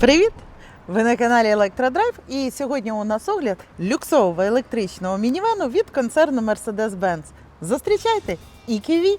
Привіт! Ви на каналі Електродрайв і сьогодні у нас огляд люксового електричного мінівену від концерну Mercedes-Benz. Зустрічайте EQV!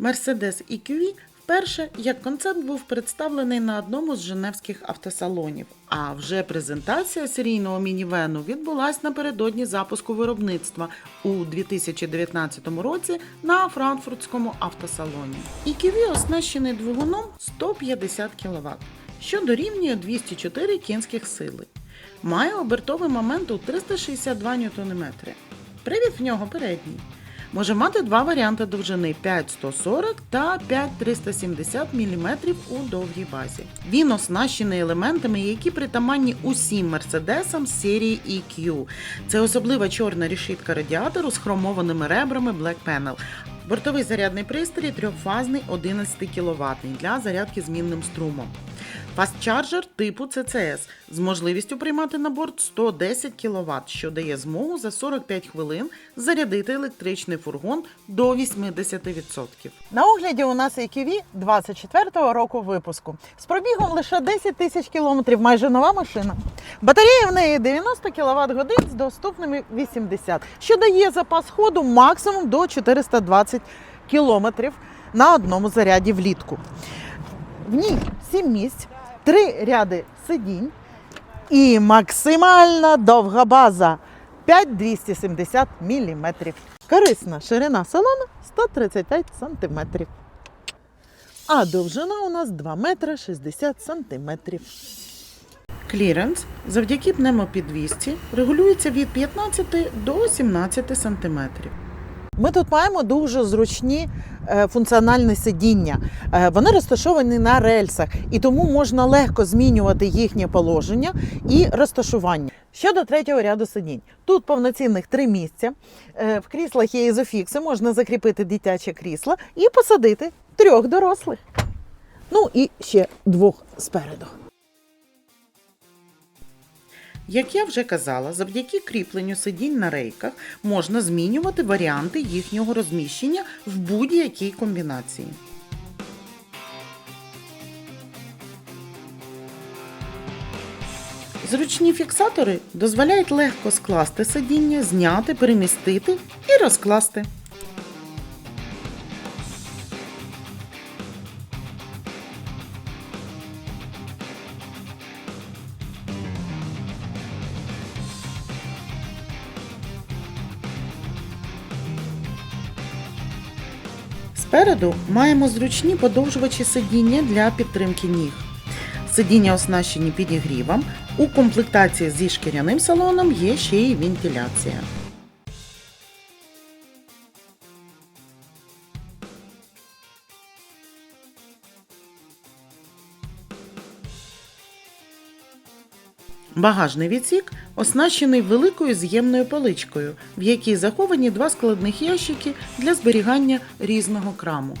Mercedes EQV вперше як концепт був представлений на одному з женевських автосалонів. А вже презентація серійного мінівену відбулась напередодні запуску виробництва у 2019 році на франкфуртському автосалоні. EQV оснащений двигуном 150 кВт що дорівнює 204 кінських сили. Має обертовий момент у 362 Нм. Привід в нього передній. Може мати два варіанти довжини 5140 та 5370 мм у довгій базі. Він оснащений елементами, які притаманні усім мерседесам серії EQ. Це особлива чорна решітка радіатору з хромованими ребрами Black Panel. Бортовий зарядний пристрій трьохфазний 11 кВт для зарядки змінним струмом. Фастчарджер типу CCS з можливістю приймати на борт 110 кВт, що дає змогу за 45 хвилин зарядити електричний фургон до 80%. На огляді у нас EQV 24-го року випуску. З пробігом лише 10 тисяч кілометрів, майже нова машина. Батарея в неї 90 кВт годин з доступними 80, що дає запас ходу максимум до 420 кілометрів на одному заряді влітку. В ній 7 місць, 3 ряди сидінь і максимальна довга база 5270 мм. Корисна ширина салону 135 см. А довжина у нас 2 метри 60 см. Кліренс завдяки пневмопідвісці регулюється від 15 до 17 см. Ми тут маємо дуже зручні е, функціональні сидіння. Е, Вони розташовані на рельсах, і тому можна легко змінювати їхнє положення і розташування. Щодо третього ряду сидінь, тут повноцінних три місця. Е, В кріслах є ізофікси, можна закріпити дитяче крісло і посадити трьох дорослих. Ну і ще двох спереду. Як я вже казала, завдяки кріпленню сидінь на рейках можна змінювати варіанти їхнього розміщення в будь-якій комбінації. Зручні фіксатори дозволяють легко скласти сидіння, зняти, перемістити і розкласти. Спереду маємо зручні подовжувачі сидіння для підтримки ніг. Сидіння оснащені підігрівом. У комплектації зі шкіряним салоном є ще й вентиляція. Багажний відсік оснащений великою з'ємною поличкою, в якій заховані два складних ящики для зберігання різного краму.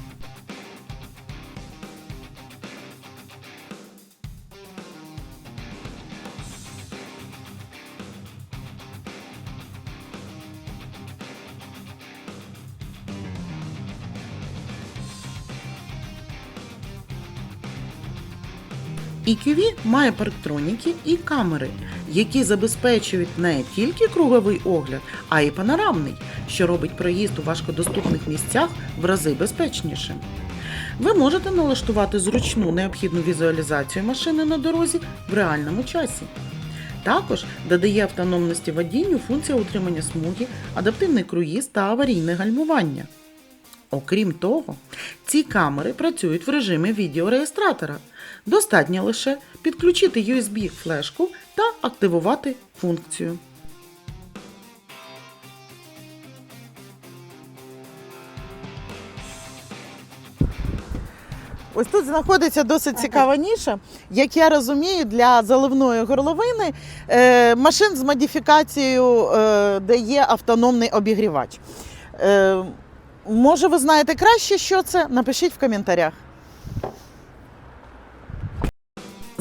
EQV має парктроніки і камери, які забезпечують не тільки круговий огляд, а й панорамний, що робить проїзд у важкодоступних місцях в рази безпечнішим. Ви можете налаштувати зручну необхідну візуалізацію машини на дорозі в реальному часі. Також додає автономності водінню функція утримання смуги, адаптивний круїз та аварійне гальмування. Окрім того, ці камери працюють в режимі відеореєстратора. Достатньо лише підключити USB-флешку та активувати функцію. Ось тут знаходиться досить цікава ніша. Як я розумію, для заливної горловини е, машин з модифікацією, е, де є автономний обігрівач. Е, може, ви знаєте краще, що це? Напишіть в коментарях.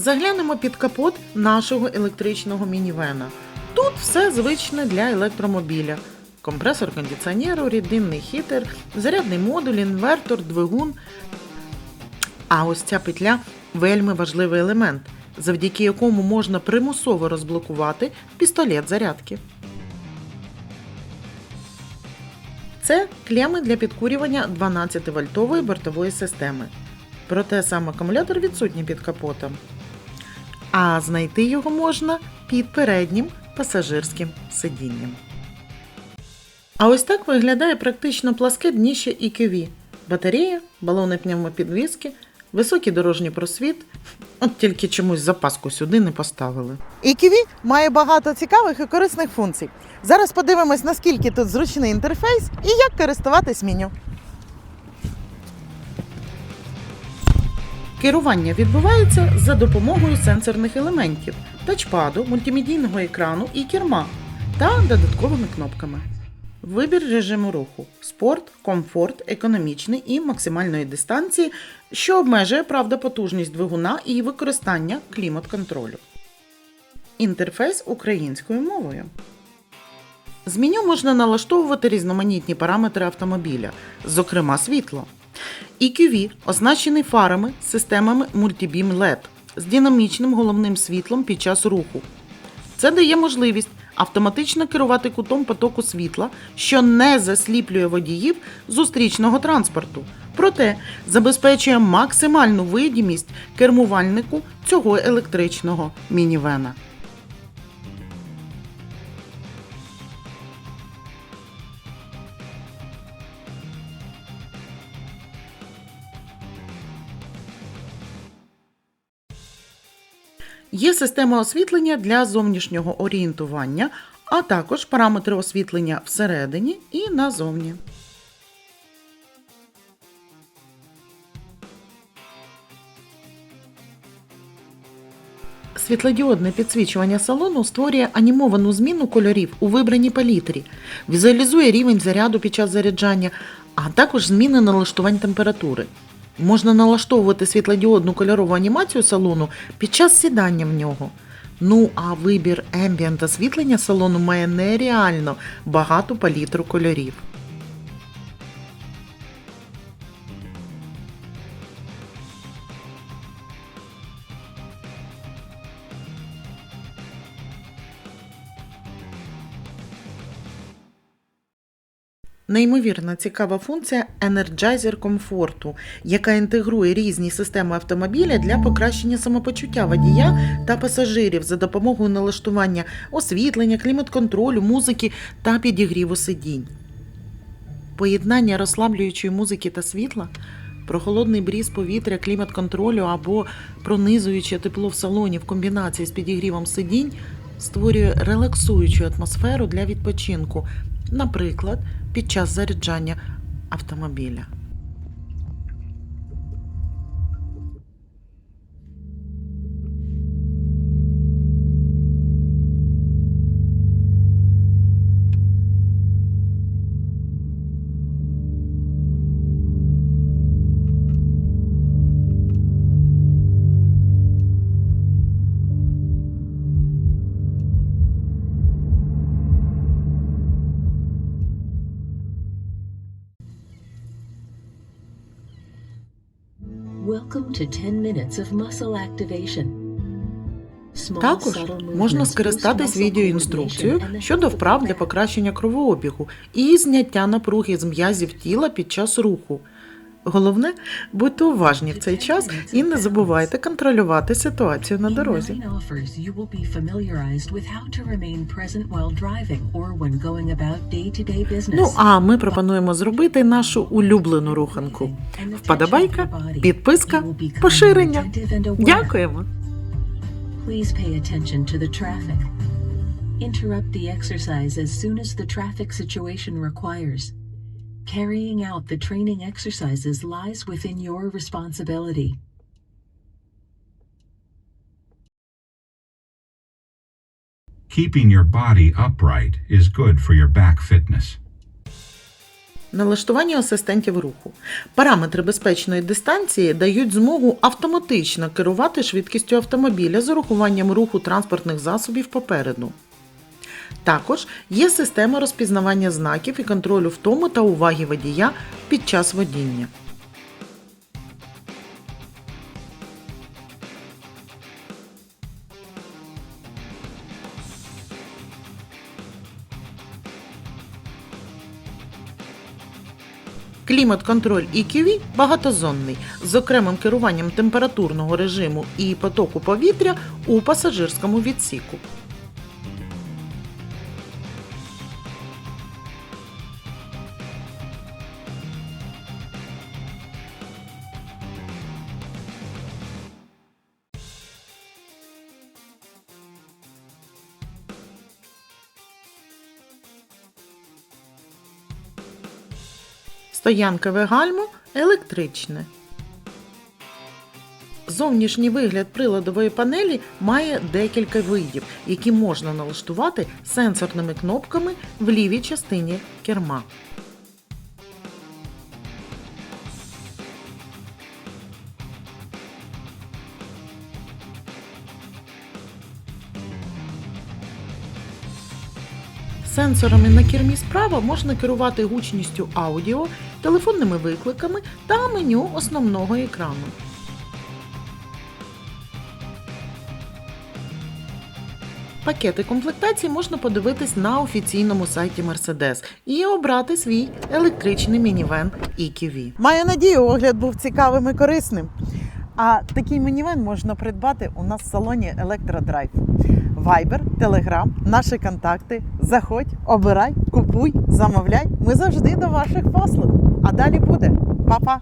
Заглянемо під капот нашого електричного мінівена. Тут все звичне для електромобіля. Компресор кондиціонеру, рідинний хітер, зарядний модуль, інвертор, двигун. А ось ця петля вельми важливий елемент. завдяки якому можна примусово розблокувати пістолет зарядки. Це клеми для підкурювання 12-вольтової бортової системи. Проте сам акумулятор відсутній під капотом. А знайти його можна під переднім пасажирським сидінням. А ось так виглядає практично пласке дніще EQV. Батарея, балони пневмопідвіски, високий дорожній просвіт. От тільки чомусь запаску сюди не поставили. EQV має багато цікавих і корисних функцій. Зараз подивимось, наскільки тут зручний інтерфейс і як користуватись меню. Керування відбувається за допомогою сенсорних елементів, тачпаду, мультимедійного екрану і керма та додатковими кнопками. Вибір режиму руху: спорт, комфорт, економічний і максимальної дистанції, що обмежує правда потужність двигуна і використання клімат-контролю. Інтерфейс українською мовою. З меню можна налаштовувати різноманітні параметри автомобіля, зокрема світло. EQV означений фарами з системами Multibeam LED з динамічним головним світлом під час руху. Це дає можливість автоматично керувати кутом потоку світла, що не засліплює водіїв зустрічного транспорту, проте забезпечує максимальну видимість кермувальнику цього електричного мінівена. Є система освітлення для зовнішнього орієнтування, а також параметри освітлення всередині і назовні. Світлодіодне підсвічування салону створює анімовану зміну кольорів у вибраній палітрі, візуалізує рівень заряду під час заряджання, а також зміни налаштувань температури. Можна налаштовувати світлодіодну кольорову анімацію салону під час сідання в нього. Ну а вибір ембієнт освітлення салону має нереально багату палітру кольорів. Неймовірно цікава функція Energizer комфорту, яка інтегрує різні системи автомобіля для покращення самопочуття водія та пасажирів за допомогою налаштування освітлення, клімат-контролю, музики та підігріву сидінь. Поєднання розслаблюючої музики та світла, прохолодний бріз повітря, клімат-контролю або пронизуюче тепло в салоні в комбінації з підігрівом сидінь створює релаксуючу атмосферу для відпочинку, наприклад, під час заряджання автомобіля. Welcome to 10 minutes of muscle activation. Також можна скористатись відеоінструкцією щодо вправ для покращення кровообігу і зняття напруги з м'язів тіла під час руху. Головне, будьте уважні в цей час і не забувайте контролювати ситуацію на дорозі. Ну а ми пропонуємо зробити нашу улюблену руханку. Вподобайка, підписка, поширення. Дякуємо! Please pay attention to the traffic. Interrupt the exercise as soon as the traffic situation requires. Carrying out the training exercises lies within your responsibility. Keeping your body upright is good for your back fitness. Налаштування асистентів руху. Параметри безпечної дистанції дають змогу автоматично керувати швидкістю автомобіля з урахуванням руху транспортних засобів попереду. Також є система розпізнавання знаків і контролю втому та уваги водія під час водіння. Клімат-контроль EQV багатозонний, з окремим керуванням температурного режиму і потоку повітря у пасажирському відсіку. Стоянкове гальмо електричне. Зовнішній вигляд приладової панелі має декілька видів, які можна налаштувати сенсорними кнопками в лівій частині керма. Сенсорами на кермі справа можна керувати гучністю аудіо, телефонними викликами та меню основного екрану. Пакети комплектації можна подивитись на офіційному сайті Mercedes і обрати свій електричний мінівен EQV. Маю надію, огляд був цікавим і корисним. А такий мінівен можна придбати у нас в салоні Електродрайв. Viber, Telegram, наші контакти. Заходь, обирай, купуй, замовляй. Ми завжди до ваших послуг. А далі буде. Па-па!